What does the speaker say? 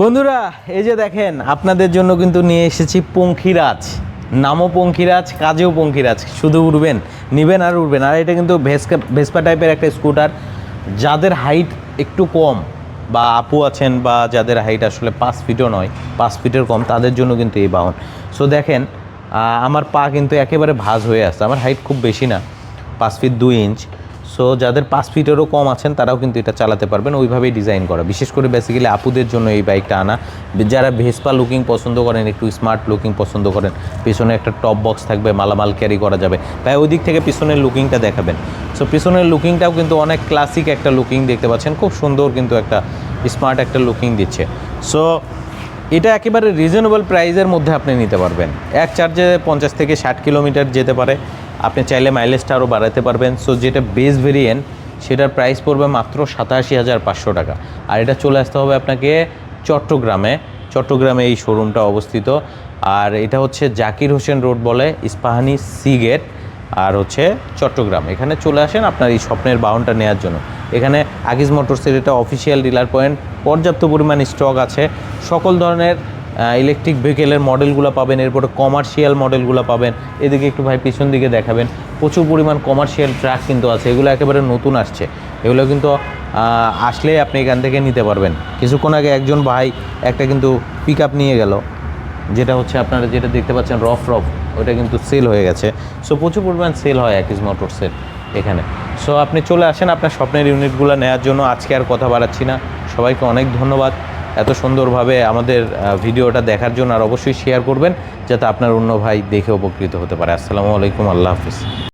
বন্ধুরা, এই যে দেখেন, আপনাদের জন্য কিন্তু নিয়ে এসেছি পঙ্খিরাজ। নামও পঙ্খিরাজ, কাজেও পঙ্খিরাজ। শুধু উড়বেন, নিবেন আর উড়বেন। আর এটা কিন্তু ভেসকা, ভেসপা টাইপের একটা স্কুটার যাদের হাইট একটু কম বা আপু আছেন বা যাদের হাইট আসলে পাঁচ ফিটও নয়, পাঁচ ফিটের কম, তাদের জন্য কিন্তু এই বাহন। সো দেখেন আমার পা কিন্তু একেবারে ভাঁজ হয়ে আসছে আমার হাইট খুব বেশি না, পাঁচ ফিট দুই ইঞ্চ সো যাদের পাঁচ ফিটেরও কম আছেন, তারাও কিন্তু এটা চালাতে পারবেন। ওইভাবেই ডিজাইন করা। বিশেষ করে বেসিক্যালি আপুদের জন্য এই বাইকটা আনা। যারা ভেসপা লুকিং পছন্দ করেন, একটু স্মার্ট লুকিং পছন্দ করেন, পিছনে একটা টপ বক্স থাকবে, মালামাল ক্যারি করা যাবে। তাই ওই দিক থেকে পিছনের লুকিংটা দেখাবেন। সো পিছনের লুকিংটাও কিন্তু অনেক ক্লাসিক একটা লুকিং দেখতে পাচ্ছেন। খুব সুন্দর কিন্তু একটা স্মার্ট একটা লুকিং দিচ্ছে। সো এটা একেবারে রিজনেবল প্রাইজের মধ্যে আপনি নিতে পারবেন। এক চার্জে পঞ্চাশ থেকে ষাট কিলোমিটার যেতে পারে। আপনি চাইলে মাইলেজটা আরও বাড়াতে পারবেন। সো যেটা বেস ভেরিয়েন্ট সেটার প্রাইস পড়বে মাত্র সাতাশি হাজার পাঁচশো টাকা। আর এটা চলে আসতে হবে আপনাকে চট্টগ্রামে। চট্টগ্রামে এই শোরুমটা অবস্থিত। আর এটা হচ্ছে জাকির হোসেন রোড বলে, ইস্পাহানি সি গেট, আর হচ্ছে চট্টগ্রাম। এখানে চলে আসেন আপনার এই স্বপ্নের বাহনটা নেওয়ার জন্য। এখানে আগিজ মোটরসের এটা অফিসিয়াল ডিলার পয়েন্ট পর্যাপ্ত পরিমাণ স্টক আছে। সকল ধরনের ইলেকট্রিক ভেহিকেলের মডেলগুলো পাবেন এরপরে কমার্শিয়াল মডেলগুলো পাবেন। এদিকে একটু ভাই পিছন দিকে দেখাবেন। প্রচুর পরিমাণ কমার্শিয়াল ট্রাক কিন্তু আছে এগুলো একেবারে নতুন আসছে। এগুলো কিন্তু আহ, আসলেই আপনি এখান থেকে নিতে পারবেন। কিছুক্ষণ আগে একজন ভাই একটা কিন্তু পিক নিয়ে গেল যেটা হচ্ছে আপনারা যেটা দেখতে পাচ্ছেন রফ রফ ওটা কিন্তু সেল হয়ে গেছে। সো প্রচুর পরিমাণ সেল হয় অ্যাকিজ মোটরসের এখানে। সো আপনি চলে আসেন আপনার স্বপ্নের ইউনিটগুলো নেওয়ার জন্য। আজকে আর কথা বাড়াচ্ছি না। সবাইকে অনেক ধন্যবাদ। এত সুন্দরভাবে আমাদের ভিডিওটা দেখার জন্য আর অবশ্যই শেয়ার করবেন, যাতে আপনার অন্য ভাই দেখে উপকৃত হতে পারে। আসসালামু আলাইকুম, আল্লাহ হাফিজ।